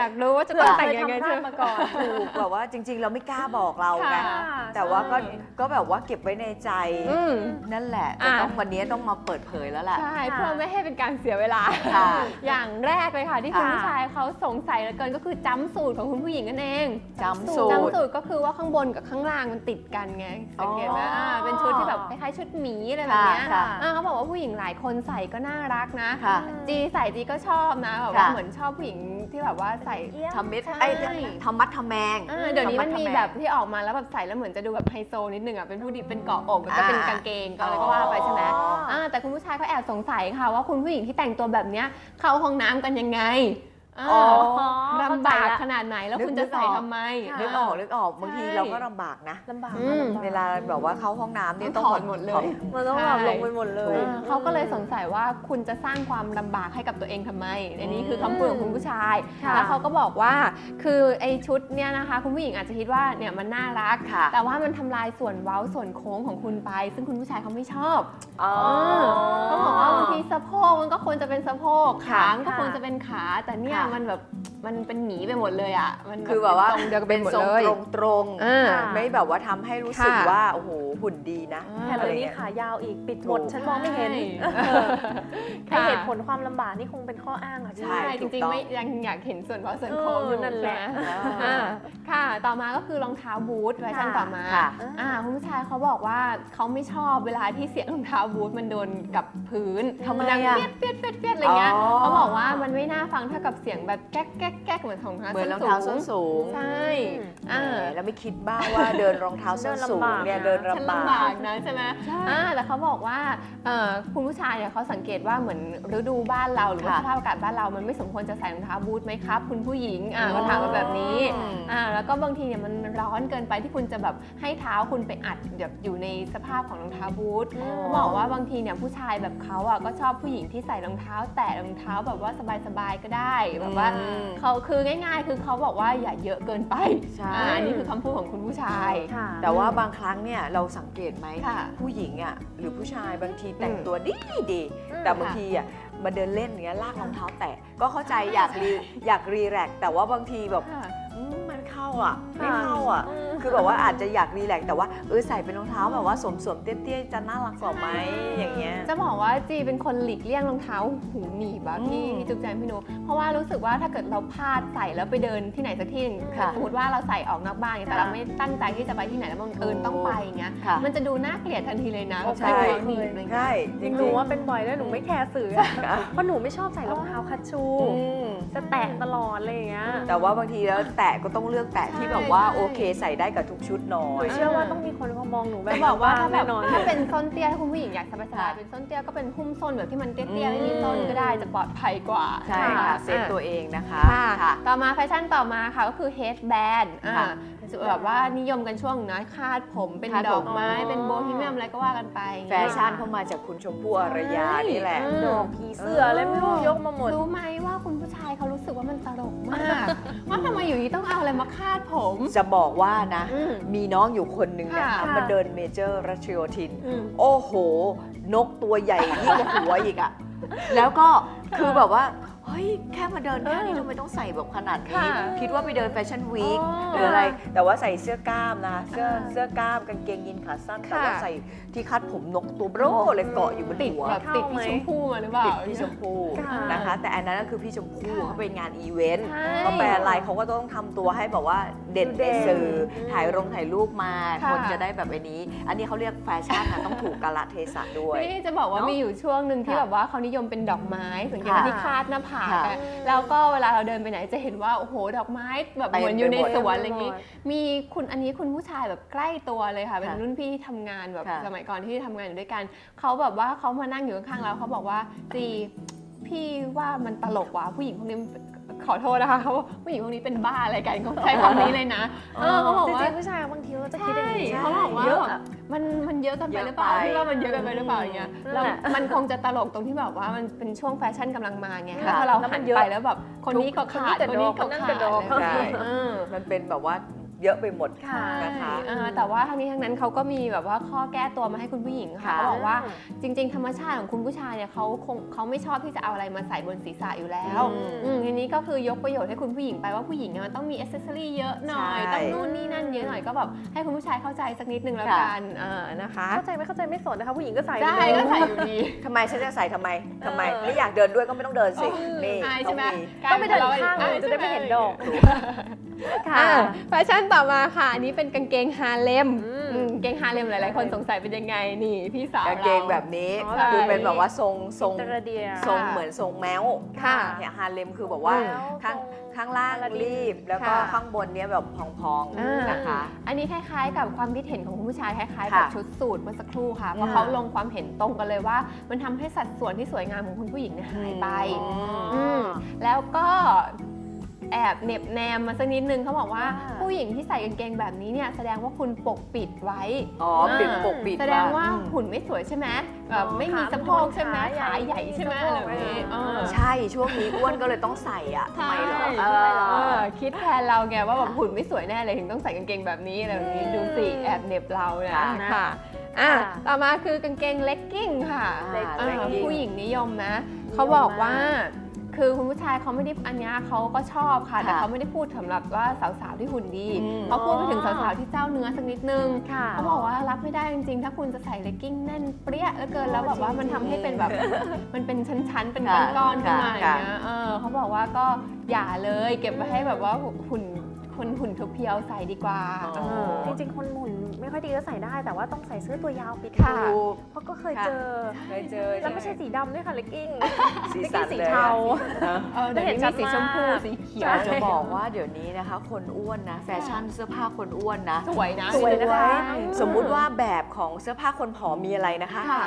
อยากรู้ว่าจะเผื่ต้อองเคแต่งยยังไงทำพลาดมาก่อนถูกแบบว่าจริง ๆ เราไม่กล้าบอกเราไงค่ะแต่ว่าก็ใช่ก็แบบว่าเก็บไว้ในใจอืมนั่นแหละแต่อะต้องวันนี้ต้องมาเปิดเผยแล้วแหละใช่ค่ะเพื่อไม่ให้เป็นการเสียเวลาค่ะอย่างแรกเลยค่ะที่คุณค่ะผู้ชายเขาสงสัยเหลือเกินก็คือจำสูตรของคุณผู้หญิงนั่นเองจำสูตรจำสูตรก็คือว่าข้างบนกับข้างล่างมันติดกันไงสังเกตไหมอ๋ออ่าเป็นชุดที่แบบคล้ายๆชุดหมีอะไรแบบเนี้ยค่ะอ่าเขาบอกว่าผู้หญิงหลายคนใส่ก็น่ารักนะค่ะจีใส่จีก็ชอบนะแบบว่าค่ะเหมือนชอบผู้หญิงที่แบบว่าใส่เอี้ยมทำเม็ดใช่ ไอ้ทำมัดทำแมงอ่าเดี๋ยวนี้มันมีทำดทำงแบบที่ออกมาแล้วแบบใส่แล้วเหมือนจะดูแบบไฮโซนิดนึงอะเป็นผู้ดีเป็นเกาะอกแล้วก็เป็นอ่ากางเกงก็อะไรก็ว่าไปใช่ไหมอ๋ออ่อ่าแต่คุณผู้ชายก็แอบสงสัยค่ะว่าคุณผู้หญิงที่แต่งตัวแบบเนี้ยเข้าห้องน้ำกันยังไง อ่าอ๋อลำบากขนาดไหนแล้วนึกคุณจะใส่นึกออกทำไมค่ะนึกออกนึกออกบางทีใช่เราก็ลำบากนะลำบากอืมลำบกเวลาแบบว่าเข้าห้องน้ำเนี่ยต้ต้อองงถอดหมดเลยถอมันต้องแบบลงไปหมดเลยอ่าเขาก็เลยสงสัยว่าคุณจะสร้างความลำบากให้กับตัวเองทำไมอันนี้คือคำพูดของคุณผู้ชายค่ะแล้วเขาก็บอกว่าคือไอชุดเนี่ยนะคะ คุณผู้หญิงอาจจะคิดว่าเนี่ยมันน่ารักค่ะแต่ว่ามันทำลายส่วนเว้าส่วนโค้งของคุณไป ซึ่งคุณผู้ชายเขาไม่ชอบอ๋อเขาบอกว่าบางทีสะโพกมันก็ควรจะเป็นสะโพกขาค่ะมันก็ควรจะเป็นขาแต่เนี่ยค่ะมันแบบ มันเป็นหมีไปหมดเลยอะ มันคือแบบว่าเป็นทรงเดียวกันไปเป็นหมดทรงเลย ตรงตรงอ่าๆไม่แบบว่าทำให้รู้สึกค่ะ ว่าโอ้โหหุ่นดีนะแถมอะไรเดี๋ยวนี้เงี้ยขายาวอีกปิดหมด ถูก ฉันมองไม่เห็นใช่ เออไอค่ะเหตุผลความลำบากนี่คงเป็นข้ออ้างอะพี่ ใช่ใช่จถูกริงต้ๆองไม่ยังอยากเห็นส่วนเว้าส่วนโค้งเออนั่นแหละ ใช่ไมอ่าค่ะ ต่อมาก็คือรองเท้าบูทแฟชั่นค่ะต่อมา ค่ะ อ่าคุณผู้ชายเขาบอกว่าเขาไม่ชอบเวลาที่เสียงรองเท้าบูทมันโดนกับพื้นทำไมนดังอะเปียดเปียดเปียดเปียดอะไรเงี้ยอ๋อ เขาบอกว่ามันไม่น่าฟังเท่ากับเสียงแบบแก๊กแก๊กแก๊กเหมือนของเหมือนรองเท้าส้นสูงใช่แหอ่ามแล้วไม่คิดบ้างว่าเดินรองเท้าส้นสูงเนี่ยเดิเดินนลำบากลำบาฉันลำบากกนะใช่ไหมใช่อ่าแต่เขาบอกว่าเอ่อคุณผู้ชายเนี่ยเขาสังเกตว่าเหมือนฤดูบ้านเราหรือว่าค่ะสภาพอากาศบ้านเรามันไม่สมควรจะใส่รองเท้าบูทไหมครับ คุณผู้หญิงอ่าเขาถามมาแบบนี้อืมอ่าแล้วก็บางทีเนี่ยมันร้อนเกินไปที่คุณจะแบบให้เท้าคุณไปอัดแบบอยู่ในสภาพของรองเท้าบูทอ๋อเขาบอกว่าบางทีเนี่ยผู้ชายแบบเขาอะก็ชอบผู้หญิงที่ใส่รองเท้า แตะรองเท้าแบบว่าสบายๆก็ได้แบบว่าอืมเขาคือง่าย ๆ คือเขาบอกว่าอย่าเยอะเกินไปใช่ อ่าอันนี้คือคำพูดของคุณผู้ชาย ค่ะ แต่ว่าบางครั้งเนี่ยเราสังเกตไหมค่ะผู้หญิงอะหรือผู้ชายบางทีแต่งอืมตัวดีดีอืม แต่บางทีอะมาเดินเล่นอย่างเงี้ยลากรองเท้าแตะก็เข้าใจอยากรีอยากรีแลกซ์แต่ว่าบางทีแบบค่ะ อืมมันเข้าอะไม่ค่ะเข้าอะ อืม คือแบบว่าอาจจะอยากรีแลกซ์แต่ว่าเออใส่เป็นรองเท้าแบบว่าสวมสวมๆเตี้ยๆจะน่ารักกว่าไหมอย่างเงี้ยจะบอกว่าจีเป็นคนหลีกเลี่ยงรองเท้าหูหนีบอะพี่อืมพี่จุ๊บแจงพี่นุเพราะว่ารู้สึกว่าถ้าเกิดเราพลาดใส่แล้วไปเดินที่ไหนสักที่หนึ่งค่ะสมมติว่าเราใส่ออกนอกบ้านแต่ค่ะเราไม่ตั้งใจที่จะไปที่ไหนแล้วบังเอิญต้องไปอย่างเงี้ยค่ะมันจะดูน่าเกลียดทันทีเลยนะใช่รองเท้าหนีบอะไรเงี้ยใช่จริยังงรู้ๆว่าเป็นบ่อยด้วยหนูไม่แคร์สื่ออะเพราะหนูไม่ชอบใส่รองเท้าคัชชูอืมจะแตะตลอดอะไรอย่างเงี้ยแต่ว่าบางทีแล้วแตะก็ต้องเลือกแตะที่แบบว่าโอเคใส่ได้กับทุกชุดหน่อหนูยเชื่อว่าต้องมีคนเขามองหนูแบบจะบอกว่าถ้าแบแน่บนอนถ้าเป็นส้นเตี้ยถ้าคุณผู้หญิงอยากสบายค่ะๆเป็นส้นเตี้ยก็เป็นหุ้มส้นแบบที่มันเตี้ยอืๆมไม่มีส้นก็ได้จะปลอดภัยกว่าใช่ค่ะอ่าเซฟตัวเองนะคะค่ะค่ะต่อมาแฟชั่นต่อมาค่ะก็คือ headband อ่าค่ะแบบว่านิยมกันช่วงนะคาดผมเป็นคาดดผมอกไม้อ๋อเป็นโบฮีเมียมอะไรก็ว่ากันไป แฟชั่นเข้ามาจากคุณชมพู่อารยานี่แหละอืมดอกผีเสื้ออะไรไม่รู้ยกมาหมดรู้ไหมว่าคุณผู้ชายเขารู้สึกว่ามันตลก มาก ว่าทำไมอยู่ดีต้องเอาอะไรมาคาดผม จะบอกว่านะ อืมมีน้องอยู่คนหนึ่งนะคะค่ะมาเดินเมเจอร์รัชโยธิน อืม โอ้โห นกตัวใหญ่ยิ่งกว่าหัวอีกอะแล้วก็คือแบบว่า เฮ้ย แค่มาเดินแค่นี้ทำไมต้องใส่แบบขนาดนี้ค่ะคิดว่าไปเดินแฟชั่นวีคอ๋อหรืออะไร แต่ว่าใส่เสื้อกล้ามนะคะเสื้ออ่าเสื้อกล้ามกางเกงยีนขาสั้นแต่ค่ะว่าใส่ที่คัดผมนกตัวโบรเลยเกาะอยู่บนติดหัวแบบติดพี่ชมพู่มาหรือเปล่าติดพี่ชมพู่ค่ะนะคะ แต่อันนั้นก็คือพี่ชมพู่ค่ะเขาไปงานอีเวนต์ใช่ก็แปลอะไรเขาก็ต้องทำตัวให้แบบว่าเด่นดูในเด่นสื่ออืมถ่ายรงถ่ายรูปมาค่ะคนจะได้แบบไอ้นี้ อันนี้เขาเรียกแฟชั่นนะต้องถูกกาลเทศะด้วยนี่จะบอกว่าเนอะมีอยู่ช่วงหนึ่งที่ค่ะแบบว่าเขานิยมเป็นดอกไม้สังเกตค่ะที่คาดหน้าผากค่ะอะแล้วก็เวลาเราเดินไปไหนจะเห็นว่าโอ้โหดอกไม้แบบเต็มเหมือนอยู่ในไปหมดสวนอะไรอย่างนี้เต็มไปหมดมีคุณอันนี้คุณผู้ชายแบบใกล้ตัวเลยค่ะ เป็นค่ะรุ่นพี่ที่ทำงานแบบค่ะสมัยก่อนที่ทำงานอยู่ด้วยกันเขาแบบว่าเขามานั่งอยู่ข้างๆเราเขาบอกว่าจีพี่ว่ามันตลกว่ะผู้หญิงพวกนี้ ขอโทษนะคะเขาบอกผู้หญิงพวกนี้เป็นบ้าอะไรกันเขาใช้คำนี้เลยนะเออเขาบอกจว่า ริงๆผู้ชายบางทีเขาจะคิดอย่างนี้ใช่เขาบอกว่า เยอะแบบอะ มันมันเยอะเกันไปเยอะหรือเปล่าไปพี่ว่ามันเยอะเกันไปหรือเปล่าอย่างเงี้ยนั่นแล้วแหละมันคงจะตลกตรงที่แบบว่ามันเป็นช่วงแฟชั่นกำลังมาไงค่ะแล้วพอเราแล้วมัหันนเยอะ ไปแล้วแบบคนนี้ก็ขาดคนนี้กระคนนี้ก็ดกคนนั้นขากดระดกอะไรใช่เออ มันเป็นแบบว่า เยอะไปหมดค่ะนะคะอ่าแต่ว่าทั้งนี้ทั้งนั้นเขาก็มีแบบว่าข้อแก้ตัวมาให้คุณผู้หญิงค่ะค่ะเขาบอกว่าจริง ๆ ธรรมชาติของคุณผู้ชายเนี่ยเขาคงเขาไม่ชอบที่จะเอาอะไรมาใส่บนศีรษะอยู่แล้วอืมอืมทีนี้ก็คือยกประโยชน์ให้คุณผู้หญิงไปว่าผู้หญิงเนี่ยมันต้องมีอ c เซสซอรี่เยอะหน่อยใช่ต้องนู่นนี่นั่นเยอะหน่อยก็แบบให้คุณผู้ชายเข้าใจสักนิดนึงแล้วค่ะกันเออนะคะเข้าใจไม่เข้าใจไม่สนนะคะผู้หญิงก็ใส่ได้เลยก็ใส่อยู่ดีทำไมฉันจะใส่ทำไมทำไมเออไม่อยากเดินด้วยก็ไม่ต้องเดินสิเออนี่อายต้ใช่องไหมมีต้องไปเดินข้างอเลยจะได้ไม่เห็นดอก ค่ะอ่าแฟชั่นต่อมาค่ะ อันนี้เป็นกางเกงฮาเลมอืมอืมกางเกงฮาเลมหลายๆ คนสงสัยเป็นยังไงนี่พี่สาวกางเกงรแบบนี้อ๋อคือเป็นแบบว่าทรงทรงอินเตอร์เดียทรงค่ะเหมือนทรงแมวค่ะเนี่ยฮาเลมคือแบบว่าแล้วข้างทรงข้างล่างอลาดินรีบ แล้วก็ค่ะข้างบนเนี้ยแบบพองอ่าๆนะคะ อันนี้คล้ายๆ กับความคิดเห็นของคุณผู้ชายคล้ายๆค่ะกับชุดสูทเมื่อสักครู่ค่ะเพราะอืมเขาลงความเห็นตรงกันเลยว่า มันทำให้สัดส่วนที่สวยงามของคุณผู้หญิงเนี่ยหายไปอืมอืมแล้วก็ แอบเหน็บแนมมาสักนิดนึงเขาบอกว่าว่า ผู้หญิงที่ใส่กางเกงแบบนี้เนี่ยแสดงว่าคุณปกปิดไว้ อ๋อปิดปกปิดแสดงว่าอืม หุ่นไม่สวยใช่ไหมแบบอ๋อไม่มีขาสะโพกใช่ไหมขาใหญ่ขาใหญ่ใช่ไหมสะอะโพไรกแบบนี้เออเออ ใช่ช่วงนี้อ้วนก็เลยต้องใส่อะทำไมเหรอใช่ เอเอออคิดแทนเราไงว่าแบบหุ่นไม่สวยแน่เลยถึงต้องใส่กางเกงแบบนี้อะไรแบบนี้อืมดูสิแอบเหน็บเรานะค่ะค่ะอะค่ะ ต่อมาคือกางเกงเลกกิ้งค่ะ อ่าอ่า legging ผู้หญิงนิยมนะ เขาบอกว่า คือคุณผู้ชายเขาไม่ได้อันเนี้ยเขาก็ชอบค่ะ แต่ค่ะเขาไม่ได้พูดสำหรับว่าสาวๆที่หุ่นดีอืมเขาพูดไปถึงสาวๆที่เจ้าเนื้อสักนิดนึงค่ะเขาบอกว่ารับไม่ได้จริงๆ ถ้าคุณจะใส่เลกกิ้งแน่นเปรี้ยแล้วเกินแล้วแบบว่ามันทำให้เป็นแบบมันเป็นชั้นๆเป็นค่ะก้อนๆขึ้นมาอย่างค่ะเงี้ยเออเขาบอกว่าก็อย่าเลย เก็บไว้ให้แบบว่าหุ่น คนหุ่นเพียวๆใส่ดีกว่า อ๋อเออจริงๆ คนหมุนไม่ค่อยดีก็ใส่ได้แต่ว่าต้องใส่เสื้อตัวยาวปิดค่ะถูกเพราะก็เคยค่ะเจอ เคยเจอแล้วไม่ใช่สีดำด้วยค่ะเลกกิ้งสีสันสีเลยเทา นะเออเดี๋ยวนี้มีสีชมพูสีเขียวอยากจะบอกว่าเดี๋ยวนี้นะคะ คนอ้วนนะ แฟชั่นเสื้อผ้าคนอ้วนนะ สวยนะ สวยนะคะ สมมุติว่าแบบของเสื้อผ้าคนผอมมีอะไรนะคะ ค่ะ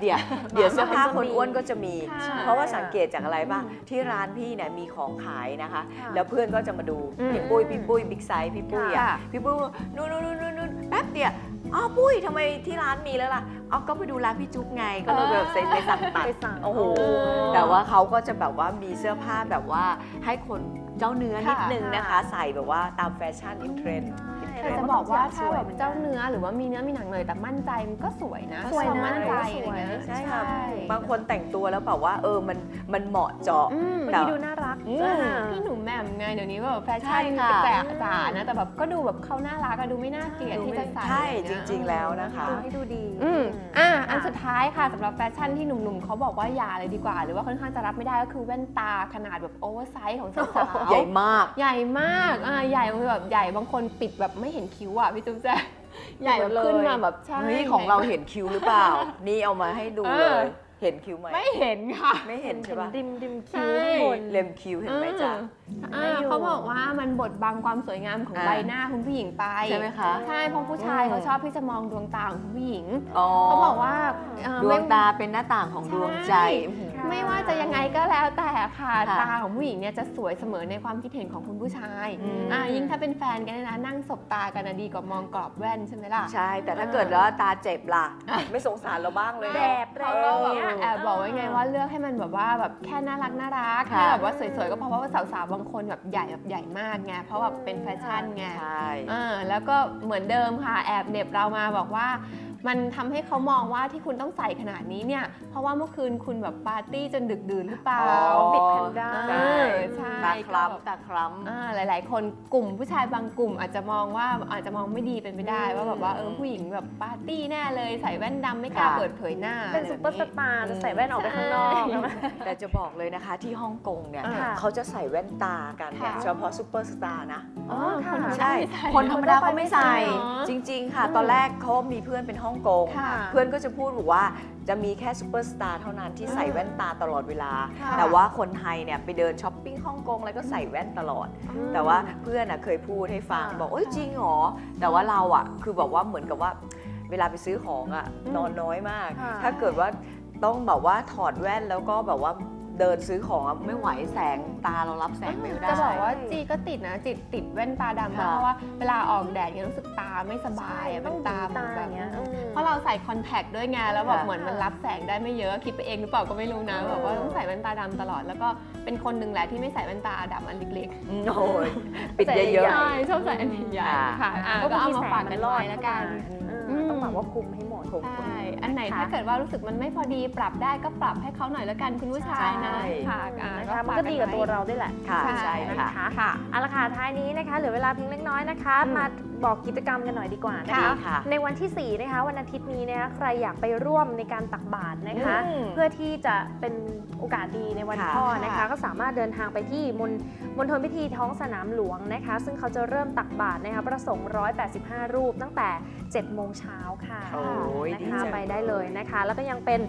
เดี๋ยวเดี๋ยวเสื้อผ้าคนอ้วนก็จะมีค่ะเพราะว่าสังเกตจากอะไรบ้างที่ร้านพี่เนี่ยมีของขายนะคะค่ะแล้วเพื่อนก็จะมาดูอืมพี่ปุ้ยพี่ปุ้ยบิ๊กไซส์พี่ปุ้ยอะค่ะพี่ปุ้ยบอกนู่นนู่นนู่นนู่นนู่นแป๊บเดียวอ้าวปุ้ยทำไมที่ร้านมีแล้วล่ะเอาก็ไปดูร้านพี่จุ๊บไงก็เลยแบบไปไปสั่งตัดไปสั่งโอ้โหอ๋อแต่ว่าเขาก็จะแบบว่ามีเสื้อผ้าแบบว่าให้คนเจ้าเนื้อนิดค่ะนึงนะคะ ใส่แบบว่าตามแฟชั่นอินเทรนด์ แต่จะบอกว่าถ้าแบบเจ้าเนื้อหรือว่ามีเนื้อมีหนังเลยแต่มั่นใจมันก็สวยนะสวยนะมั่นใจสอะไรวยเงี้ยใช่ค่ะบางคนแต่งตัวแล้วแบบว่าเออมันมันเหมาะเจาะอืมบางแต่ทีดูน่ารักอืมอ่าพี่หนุ่มแหม่มไงเดี๋ยวนี้แบบแฟชั่นใช่ค่ะแจกจ๋านะแต่แบบก็ดูแบบเขาน่ารักอะดูไม่น่าเกลียดที่จะใส่ใช่อะไเยจริง ๆ แล้วนะคะดูให้ดูดีอืมอะอันค่ะสุดท้ายค่ะสำหรับแฟชั่นที่หนุ่มๆเขาบอกว่าอย่าเลยดีกว่า หรือว่าค่อนข้างจะรับไม่ได้ก็คือแว่นตาขนาดแบบโอเวอร์ไซส์ของสาวๆใหญ่มาก ใหญ่มากอ่าใหญ่แบบใหญ่บางคนปิดแบบไม่เห็นคิ้วอะพี่จุ๊บแจ๊ะใหญ่แบบขึ้นมาแบบใช่เฮ้ยของเราเห็นคิวหรือเปล่า นี่เอามาให้ดูเอเลอยเห็นคิวไหมไม่เห็นค่ะ ไม่เห็นใช่ปะดิมดิมใช่คิ้วข้างบนเล็มคิวเห็นไหมจ๊ะอ่าไม่อยู่เขาบอกว่ามันบดบังความสวยงามของอ่าใบหน้าคุณผู้หญิงไปใช่ไหมคะใช่เพราะผู้ชายอืมเขาชอบที่จะมองดวงตาของคุณผู้หญิงอ๋อเขาบอกว่าเอ่อดวไม่งตาเป็นหน้าต่างของดวงใจใช่อื้อหือ ไม่ว่าจะยังไงก็แล้วแต่ค่ะค่ะตาของผู้หญิงเนี่ยจะสวยเสมอในความคิดเห็นของคุณผู้ชายอืมอ่ายิ่งถ้าเป็นแฟนกันเนี่ยนะนั่งสบตากันนะดีกว่ามองกรอบแว่นใช่ไหมล่ะใช่ แต่ถ้าเกิดว่าตาเจ็บล่ะอะไม่สงสารเราบ้างเลยแดเนาะดแรเขางก็แบบเนี้ยแอบบอกไว้ไงว่าเลือกให้มันแบบว่าแบบแค่น่ารักน่ารักค่ะให้แบบว่าสวยๆก็พอเพราะว่าสาวๆบางคนแบบใหญ่แบบใหญ่มากไงเพราะแบบเป็นแฟชั่นไงใช่อ่าแล้วก็เหมือนเดิมค่ะแอบเหน็บเรามาบอกว่า มันทำให้เขามองว่าที่คุณต้องใส่ขนาดนี้เนี่ย เพราะว่าเมื่อคืนคุณแบบปาร์ตี้จนดึกดื่นหรือเปล่าอ๋อปิดแพนด้าเออใช่ตาคล้ก็แบบำตาคล้ำอ่าหลาย ๆ คนกลุ่มผู้ชายบางกลุ่ม อาจจะมองว่าอาจจะมองไม่ดีเป็นไปได้อืมว่าแบบว่าเออผู้หญิงแบบปาร์ตี้แน่เลยใส่แว่นดำไม่กล้าค่ะเปิดเผยหน้า เป็นซุปเปอร์สตาร์จะใส่แว่นออกไปข้างนอกใช่แล้วแต่จะบอกเลยนะคะที่ฮ่องกงเนี่ยอ่าเขาจะใส่แว่นตากันเนี่ยค่ะเฉพาะซูเปอร์สตาร์นะอ๋อคนธรรมดาใช่ไม่ใส่คนธรรมดาเขาไม่ใส่เหรอจริง ๆ ค่ะ ตอนแรกเขามีเพื่อนเป็นฮ่องกง ค่ะเพื่อนก็จะพูดบอกว่าจะมีแค่ซูเปอร์สตาร์เท่านั้นที่ใส่อ่าแว่นตาตลอดเวลา ค่ะ แต่ว่าคนไทยเนี่ยไปเดินช้อปปิ้งฮ่องกงแล้วก็ใส่แว่นตลอดแต่ว่าเพื่อนอะเคยพูดให้ฟังค่ะบอกเอ้ยจริงเหรอแต่ว่าเราอะคือบอกว่าเหมือนกับว่า เวลาไปซื้อของอะอืมนอนน้อยมาก ค่ะถ้าเกิดว่าต้องแบบว่าถอดแว่นแล้วก็แบบว่า เดินซื้อของอะไม่ไหวแสงตาเรารับแสงไม่ได้ จะบอกว่าจีก็ติดนะจิตติดแว่นตาดำมากค่ะเพราะว่าเวลาออกแดดเนี่ยรู้สึกตาไม่สบายอะต้เป็องนตาตาตาแบอบย่างเงี้ยอืมเพราะเราใส่คอนแทคด้วยไงแล้วแบบค่ะ เหมือนมันรับแสงได้ไม่เยอะคิดไปเองหรือเปล่าก็ไม่รู้นะเออแบบว่าต้องใส่แว่นตาดำตลอด แล้วก็เป็นคนหนึ่งแหละที่ไม่ใส่แว่นตาดำอันเล็กอืมโอ้ยปิดเยๆอะใช่ชอบใส่อันใหญ่ๆค่ะอะก็ก็บางเอาทีมาแสฝากงกัมันนรอดไว้แล้วกันเออ ต้องแบบว่าคุมให้หมดๆผมใช่อันไหนนะคะถ้าเกิดว่ารู้สึกมันไม่พอดีปรับได้ก็ปรับให้เขาหน่อยแล้วกันคุณผู้ชายนะใช่ค่ะอะนะคะมันก็ดีกับตัวเราด้วยแหละค่ะใช่ใช่นะค่ะคะค่ะเอาละค่ะท้ายนี้นะคะเหลือเวลาเพียงเล็กน้อยนะคะอืมมาบอกกิจกรรมกันหน่อยดีกว่านะคะค่ะค่ะในวันที่ 4 นะคะ วันอาทิตย์นี้นะคะใครอยากไปร่วมในการตักบาตรนะคะอืมเพื่อที่จะเป็นโอกาสดีในวันค่ะพ่อนะคะค่ะก็สามารถเดินทางไปที่มณมณฑลพิธีท้องสนามหลวงนะคะ ซึ่งเขาจะเริ่มตักบาตรนะคะประสงค์ 185 รูปตั้งแต่7โมงเช้าค่ะโอ้ยนะดีคะจังไปได้เลยนะคะ แล้วก็ยังเป็น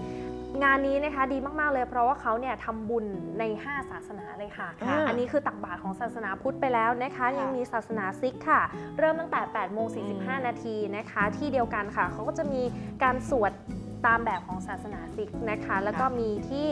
งานนี้นะคะดีมากๆเลย เพราะว่าเขาเนี่ยทำบุญใน 5 ศาสนาเลยค่ะ ค่ะอันนี้คือตักบาตรของศาสนาพุทธไปแล้วนะคะยังมีศาสนาซิกค่ะ เริ่มตั้งแต่8โมงอืม45 นาทีนะคะ ที่เดียวกันค่ะ เขาก็จะมีการสวดตามแบบของศาสนาซิกนะคะ แล้วก็มีที่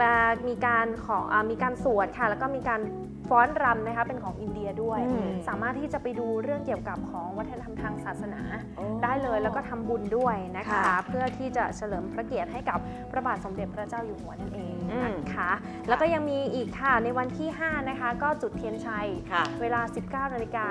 มามีการขออามีการสวดค่ะ แล้วก็มีการ ฟ้อนรำนะคะเป็นของอินเดียด้วยอืมสามารถที่จะไปดูเรื่องเกี่ยวกับของวัฒนธรรมทางศาสนาโอ้ได้เลยแล้วก็ทำบุญด้วยนะคะค่ะเพื่อที่จะเฉลิมพระเกียรติให้กับพระบาทสมเด็จพระเจ้าอยู่หัวนั่นเองอืมนะคะแล้วก็ยังมีอีกค่ะในวันที่ 5 นะคะ ก็จุดเทียนชัยค่ะเวลา 19นาฬิกา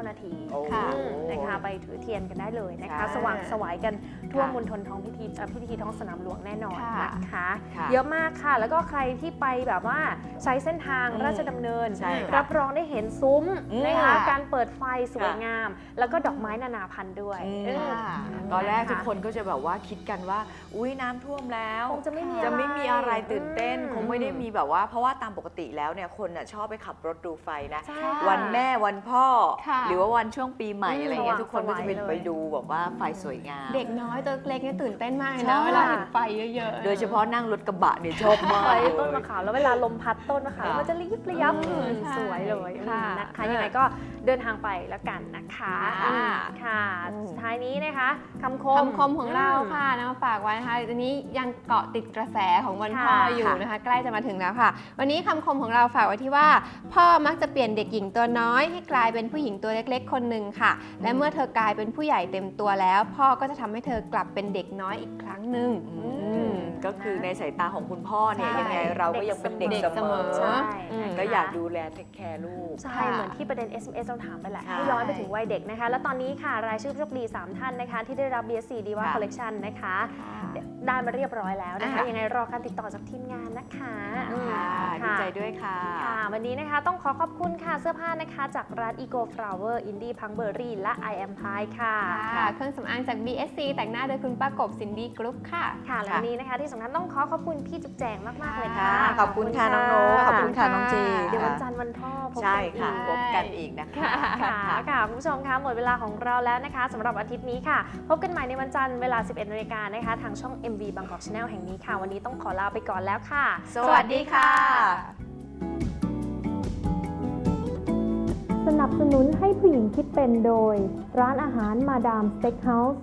19 นาทีโอ้ค่ะอืมนะคะไปถือเทียนกันได้เลยนะคะใช่สว่างสวายกัน ทั่วค่ะมณฑลท้องพิธีเอ่อพิธีท้องสนามหลวงแน่นอนค่ะนะคะค่ะเยอะมากค่ะ แล้วก็ใครที่ไปแบบว่าใช้เส้นทางอืมราชดำเนินใช่ค่ะรับรองได้เห็นซุ้มอืมนะคะค่ะการเปิดไฟสวยค่ะงาม แล้วก็ดอกไม้นานาพันธุ์ด้วยอืมเออค่ะตอนแรกทุกคนก็จะแบบว่าคิดกันว่า อุ้ยน้ำท่วมแล้วคงจะไม่มีจะไม่มีอะไรตื่นเต้นอืมคงไม่ได้มีแบบว่า เพราะว่าตามปกติแล้วเนี่ยคนน่ะชอบไปขับรถดูไฟนะใช่วันแม่วันพ่อค่ะหรือว่าวันช่วงปีใหม่อืมอะไรเงี้ยสว่างทุกคนก็จะเป็นสวยเลยไปดูแบบว่าไฟสวยงาม เด็กน้อยตัวเล็กเนี่ยตื่นเต้นมากเลยใช่นะเวลาเห็นไฟเยอะๆโดยเฉพาะนั่งรถกระบะเนี่ยชอบมากไฟเลยต้นมะขามแล้วเวลาลมพัดต้นมะขามค่ะมันจะระยิบระยับอืมสวยเลยค่ะอืมนะคะยังไงก็เดินทางไปแล้วกันนะคะค่ะอืมค่ะอืมสุดท้ายนี้นะคะคำคมคำคมของเราค่ะนำมาฝากไว้นะคะอันนี้ยังเกาะติดกระแสของวันพ่อค่ะอยู่นะคะ ใกล้จะมาถึงแล้วค่ะ วันนี้คำคมของเราฝากไว้ที่ว่า พ่อมักจะเปลี่ยนเด็กหญิงตัวน้อย ให้กลายเป็นผู้หญิงตัวเล็ก ๆ คนหนึ่งค่ะ และเมื่อเธอกลายเป็นผู้ใหญ่เต็มตัวแล้ว พ่อก็จะทำให้เธอกลับเป็นเด็กน้อยอีกครั้งหนึ่ง ก็คือในสายตาของคุณพ่อเนี่ยใช่ยังไงเราก็ยังเป็นเด็กเด็กเสเสมมออ ใช่อืมนะคะ ก็อยากดูแลเทคแคร์ลูก ใช่ ค่ะเหมือนที่ประเด็น SMS เราถามไปแหละใช่ให้ย้อนไปถึงวัยเด็กนะคะ แล้วตอนนี้ค่ะ รายชื่อผู้โชคดี 3 ท่านนะคะ ที่ได้รับ BSC d i v a ค่ะ Collection นะคะเดี๋ยวได้มาเรียบร้อยแล้วนะคะ อะ ยังไงรอการติดต่อจากทีมงานนะคะอืมค่ะดีค่ะใจด้วยค่ะ ค่ะ วันนี้นะคะต้องขอขอบคุณค่ะเสื้อผ้านะคะ จากร้าน Ego Flower Indie Punk Berry และ I Am Pie ค่ะ ค่ะ เครื่องสำอางจาก BSC แต่งหน้าโดยคุณป้ากบซินดี้กรุ๊ปค่ะ ค่ะและวันนี้นะคะที่สำคัญต้องขอขอบคุณพี่จุ๊บแจงมากๆเลยค่ะค่ะ ขอบคุณค่ะน้องโนขอบคุณค่ะน้องจีเดี๋ยววันจันทร์วันพ่อพบใช่กันอีค่ะกพบกันอีกนะคะ ค่ะค่ะคุณผู้ชมคะหมดเวลาของเราแล้วนะคะสำหรับอาทิตย์นี้ค่ะ พบกันใหม่ในวันจันทร์เวลา 11นาฬิกานะคะ ทางช่อง MV Bangkok Channel แห่งนี้ค่ะ วันนี้ต้องขอลาไปก่อนแล้วค่ะ สวัสดีค่ะ สนับสนุนให้ผู้หญิงคิดเป็นโดย ร้านอาหารมาดามสเต็กเฮาส์